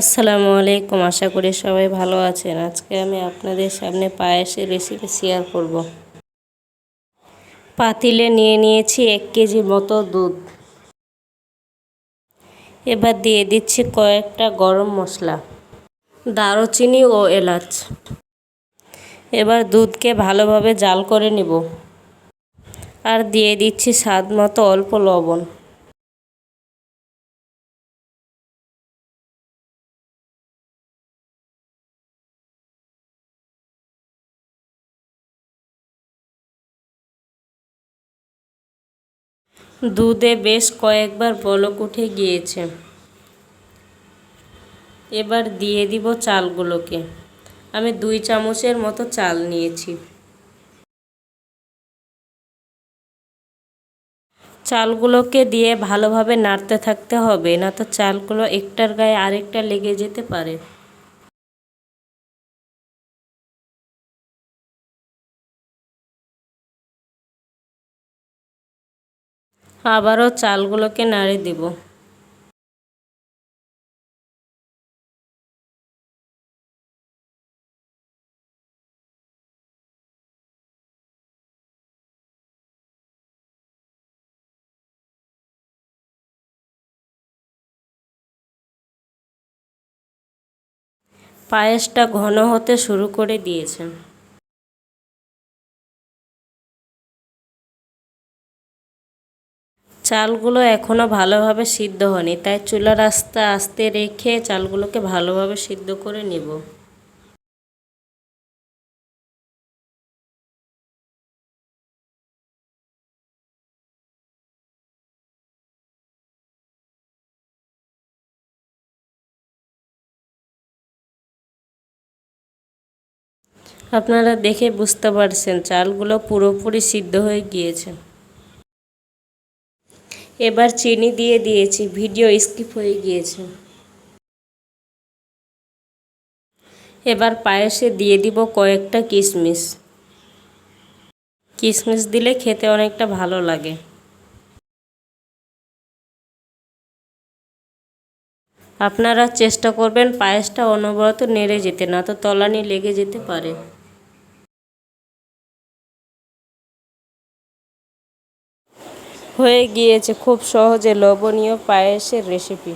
আসসালামু আলাইকুম। আশা করি সবাই ভালো আছেন। আজকে আমি আপনাদের সামনে পায়েসের রেসিপি শেয়ার করব। পাতিলে নিয়ে নিয়েছি এক কেজি মতো দুধ। এবার দিয়ে দিচ্ছি কয়েকটা গরম মশলা, দারুচিনি ও এলাচ। এবার দুধকে ভালোভাবে জাল করে নিব। আর দিয়ে দিচ্ছি স্বাদ মতো অল্প লবণ। দুধে বেশ কয়েকবার বলক উঠে গিয়েছে। এবার দিয়ে দিব চালগুলোকে। আমি দুই চামচের মতো চাল নিয়েছি। চালগুলোকে দিয়ে ভালোভাবে নাড়তে থাকতে হবে, না তো চালগুলো একটার গায়ে আরেকটা লেগে যেতে পারে। আবারও চালগুলোকে নাড়ে দেব। পায়েসটা ঘন হতে শুরু করে দিয়েছে। চালগুলো এখনও ভালোভাবে সিদ্ধ হয়নি, তাই চুলার আস্তে আস্তে রেখে চালগুলোকে ভালোভাবে সিদ্ধ করে নেব। আপনারা দেখে বুঝতে পারছেন, চালগুলো পুরোপুরি সিদ্ধ হয়ে গিয়েছে। এবার চিনি দিয়ে দিয়েছি, ভিডিও স্কিপ হয়ে গিয়েছে। এবার পায়েসে দিয়ে দিব কয়েকটা কিশমিশ। কিশমিশ দিলে খেতে অনেকটা ভালো লাগে। আপনারা চেষ্টা করবেন পায়েসটা অনবরত নেড়ে যেতে, না তো তলানি লেগে যেতে পারে। হয়ে গিয়েছে খুব সহজে লবণীয় পায়েসের রেসিপি